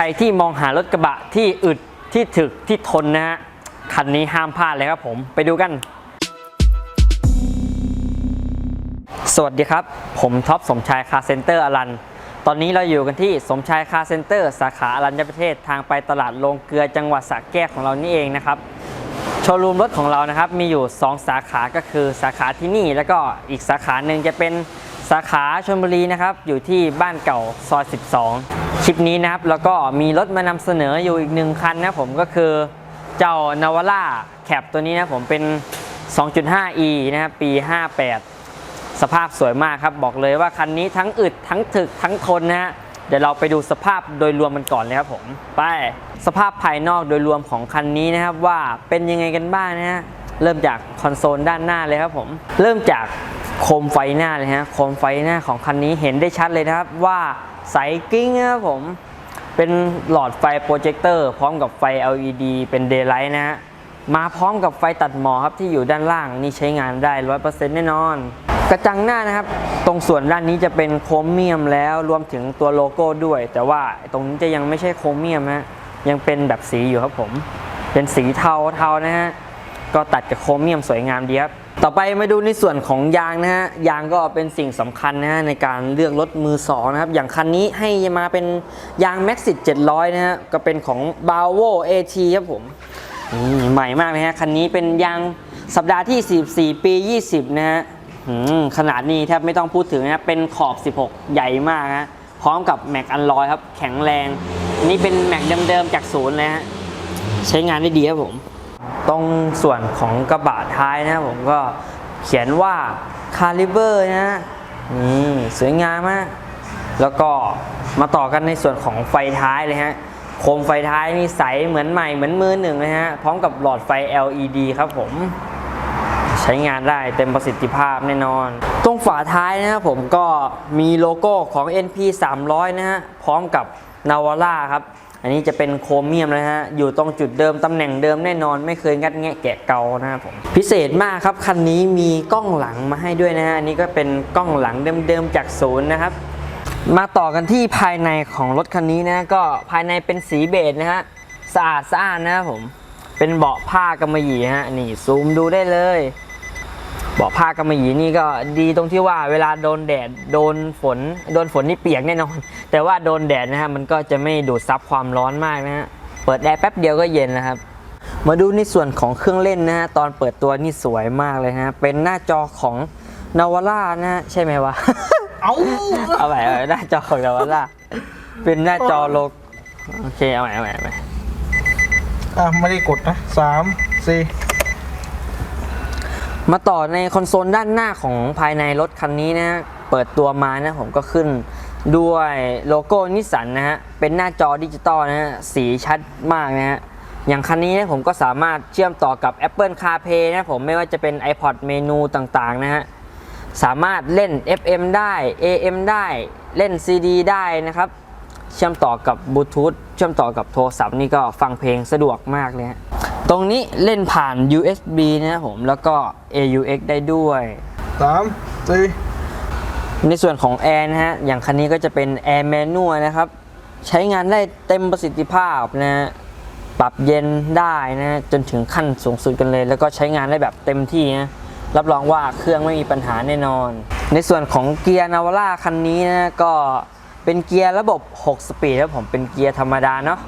รที่มองหารถกระบะที่อึดที่ถึกที่ทนนะฮะคันนี้ห้ามพลาดเลยครับผมไปดูกัน สวัสดีครับ ผมท็อปสมชายคาร์เซ็นเตอร์อลัน ตอนนี้เราอยู่กันที่สมชายคาร์เซ็นเตอร์ สาขาอรัญญประเทศทางไปตลาดโรงเกลือจังหวัดสระแก้วของเรานี่เองนะครับโชว์รูมรถของเรานะครับมีอยู่ 2 สาขาก็คือสาขาที่นี่ แล้วก็อีกสาขาหนึ่งจะเป็น สาขาชลบุรีนะครับอยู่ที่บ้านเก่าซอย 12 คลิปนี้นะครับแล้วก็มีรถมานำเสนออยู่อีกหนึ่งคันนะผมก็คือเจ้านาวาร่าแคปตัวนี้นะผมเป็น 2.5e นะครับปี 58 สภาพสวยมากครับ บอกเลยว่าคันนี้ทั้งอึดทั้งถึกทั้งทนนะฮะเดี๋ยวเราไปดูสภาพโดยรวมมันก่อนเลยครับผมไปสภาพภายนอกโดยรวมของคันนี้นะครับว่าเป็นยังไงกันบ้างนะฮะเริ่มจากคอนโซลด้านหน้าเลยครับผม เริ่มจาก โคมไฟหน้าเลยฮะโคมไฟหน้าของคันนี้เห็นได้ชัดเลยนะครับว่าใสกิ้งนะครับผมเป็นหลอดไฟโปรเจคเตอร์พร้อมกับไฟ LED เป็นเดย์ไลท์นะฮะมาพร้อมกับไฟตัดหมอกครับที่อยู่ด้านล่างนี่ใช้งานได้ 100%แน่นอน กระจังหน้านะครับ ตรงส่วนด้านนี้จะเป็นโครเมียมแล้วรวมถึงตัวโลโก้ด้วย แต่ว่าตรงนี้จะยังไม่ใช่โครเมียมนะฮะยังเป็นแบบสีอยู่ครับผม เป็นสีเทาเทานะฮะก็ตัดกับโครเมียมสวยงามดีครับ ต่อไปมาดูในส่วนของยางนะฮะยางก็เป็นสิ่งสำคัญนะฮะในการเลือกรถมือสองนะครับอย่างคันนี้ให้มาเป็นยาง Maxit 700 นะฮะก็เป็นของ b a v o AT ครับผมนี่ใหม่มากเลยฮะคันนี้เป็นยางสัปดาห์ที่ 44 ปี 20 นะฮะขนาดนี้แทบไม่ต้องพูดถึงนะเป็นขอบ 16 ใหญ่มากฮะพร้อมกับแม็กอันลอยครับ แข็งแรงนนี้เป็นแม็กเดิมๆจากศูนย์เลยฮะใช้งานได้ดีครับผม ตรงส่วนของกระบะท้ายนะผมก็เขียนว่าคาลิเบอร์นะฮะนี่สวยงามมากแล้วก็มาต่อกันในส่วนของไฟท้ายเลยฮะโคมไฟท้ายนี่ใสเหมือนใหม่เหมือนมือหนึ่งเลยฮะพร้อมกับหลอดไฟ LED ครับผมใช้งานได้เต็มประสิทธิภาพแน่นอน ตรงฝาท้ายนะครับผมก็มีโลโก้ของ NP 300 นะฮะพร้อมกับ Navara ครับ อันนี้จะเป็นโครเมียมนะฮะ อยู่ตรงจุดเดิมตำแหน่งเดิมแน่นอน ไม่เคยงัดแงะแกะเกานะครับผม พิเศษมากครับ คันนี้มีกล้องหลังมาให้ด้วยนะฮะ อันนี้ก็เป็นกล้องหลังเดิมๆจากศูนย์นะครับ มาต่อกันที่ภายในของรถคันนี้นะ ก็ภายในเป็นสีเบจนะฮะ สะอาดสะอาดนะครับผม เป็นเบาะผ้ากำมะหยี่ฮะ นี่ซูมดูได้เลย บาะผ้ากำมะหยี่นี่ก็ดีตรงที่ว่าเวลาโดนแดดโดนฝน โดนฝนนี่เปียกแน่นอน แต่ว่าโดนแดดนะฮะมันก็จะไม่ดูดซับความร้อนมากนะฮะเปิดแอร์แป๊บเดียวก็เย็นแล้วครับ มาดูในส่วนของเครื่องเล่นนะฮะตอนเปิดตัวนี่สวยมากเลยฮะเป็นหน้าจอของนาวาร่านะฮะใช่ไหมวะ เอาเอาใหม่เอาใหม่หน้าจอของนาวาร่าเป็นหน้าจอโลกโอเคเอาใหม่เอาใหม่เอาใหม่อะไม่ได้กดนะสามสี่ มาต่อในคอนโซลด้านหน้าของภายในรถคันนี้นะเปิดตัวมานะผมก็ขึ้นด้วยโลโก้นิสสันนะฮะ เป็นหน้าจอดิจิตอลนะฮะ สีชัดมากนะฮะ อย่างคันนี้นะผมก็สามารถเชื่อมต่อกับ Apple CarPlay นะผมไม่ว่าจะเป็น iPod เมนูต่างๆนะฮะ สามารถเล่น FM ได้ AM ได้เล่น CD ได้นะครับ เชื่อมต่อกับบลูทูธเชื่อมต่อกับโทรศัพท์นี่ก็ฟังเพลงสะดวกมากเลยฮะ ตรงนี้เล่นผ่าน USB นะครับผมแล้วก็ AUX ได้ด้วย สามสี่ในส่วนของแอร์นะฮะ อย่างคันนี้ก็จะเป็นแอร์แมนนวลนะครับ ใช้งานได้เต็มประสิทธิภาพนะฮะปรับเย็นได้นะฮะจนถึงขั้นสูงสุดกันเลย แล้วก็ใช้งานได้แบบเต็มที่นะ รับรองว่าเครื่องไม่มีปัญหาแน่นอน ในส่วนของเกียร์นาวาร่าคันนี้นะ ก็เป็นเกียร์ระบบ 6 สปีดครับผมเป็นเกียร์ธรรมดาเนาะ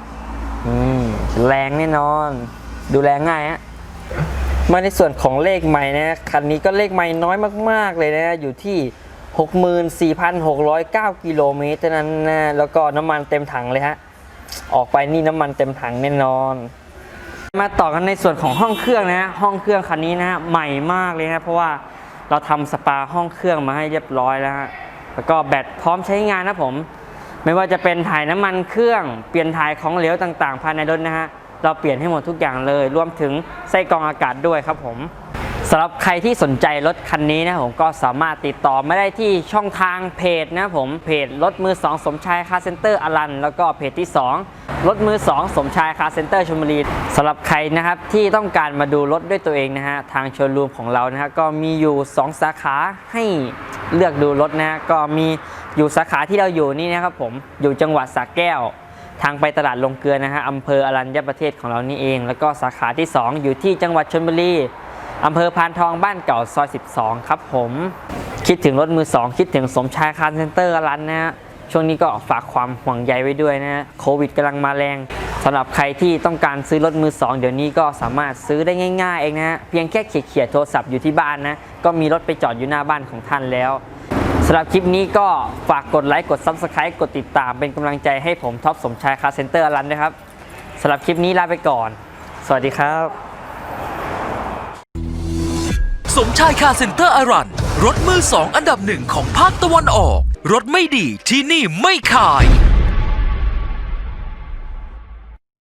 อืมแรงแน่นอน ดูแลง่ายฮะมาในส่วนของเลขใหม่นะคันนี้ก็เลขใหม่น้อยมาก ๆ เลยนะอยู่ที่ 64,609 กิโลเมตรเท่านั้นนะแล้วก็น้ำมันเต็มถังเลยฮะออกไปนี่น้ำมันเต็มถังแน่นอน มาต่อกันในส่วนของห้องเครื่องนะฮะห้องเครื่องคันนี้นะฮะใหม่มากเลยนะเพราะว่าเราทำสปาห้องเครื่องมาให้เรียบร้อยแล้วฮะแล้วก็แบตพร้อมใช้งานนะผม ไม่ว่าจะเป็นถ่ายน้ำมันเครื่องเปลี่ยนถ่ายของเหลวต่างๆ ภายในรถนะฮะ เราเปลี่ยนให้หมดทุกอย่างเลย รวมถึงไส้กรองอากาศด้วยครับผมสำหรับใครที่สนใจรถคันนี้นะผมก็สามารถติดต่อมาได้ที่ช่องทางเพจนะผมเพจรถมือ 2 สมชายคาร์เซ็นเตอร์อลัน แล้วก็เพจที่ 2 รถมือ 2 สมชายคาร์เซ็นเตอร์ชลบุรีสำหรับใครนะครับที่ต้องการมาดูรถด้วยตัวเองนะฮะทางโชว์รูมของเรานะฮะก็มีอยู่ 2 สาขาให้เลือกดูรถนะฮะก็มีอยู่สาขาที่เราอยู่นี่นะครับผมอยู่จังหวัดสระแก้ว ทางไปตลาดลงเกลือนะฮะอำเภออรัญญประเทศของเรานี่เอง แล้วก็สาขาที่ 2 อยู่ที่จังหวัดชลบุรีอำเภอพานทองบ้านเก่าซอย 12 ครับผม คิดถึงรถมือ 2 คิดถึงสมชายคาร์เซ็นเตอร์อรันนะฮะช่วงนี้ก็ฝากความห่วงใยไว้ด้วยนะฮะโควิดกำลังมาแรงสำหรับใครที่ต้องการซื้อรถมือ 2 เดี๋ยวนี้ก็สามารถซื้อได้ง่าย ๆ เองนะฮะเพียงแค่เขียๆโทรศัพท์อยู่ที่บ้านนะก็มีรถไปจอดอยู่หน้าบ้านของท่านแล้ว สำหรับคลิปนี้ก็ฝากกดไลค์กด Subscribe กดติดตามเป็นกำลังใจให้ผมท็อปสมชายคาร์เซนเตอร์รันนะครับสำหรับคลิปนี้ลาไปก่อน สวัสดีครับ สมชายคาร์เซ็นเตอร์อารัน รถมือสองอันดับหนึ่งของภาคตะวันออก รถไม่ดีที่นี่ไม่ขาย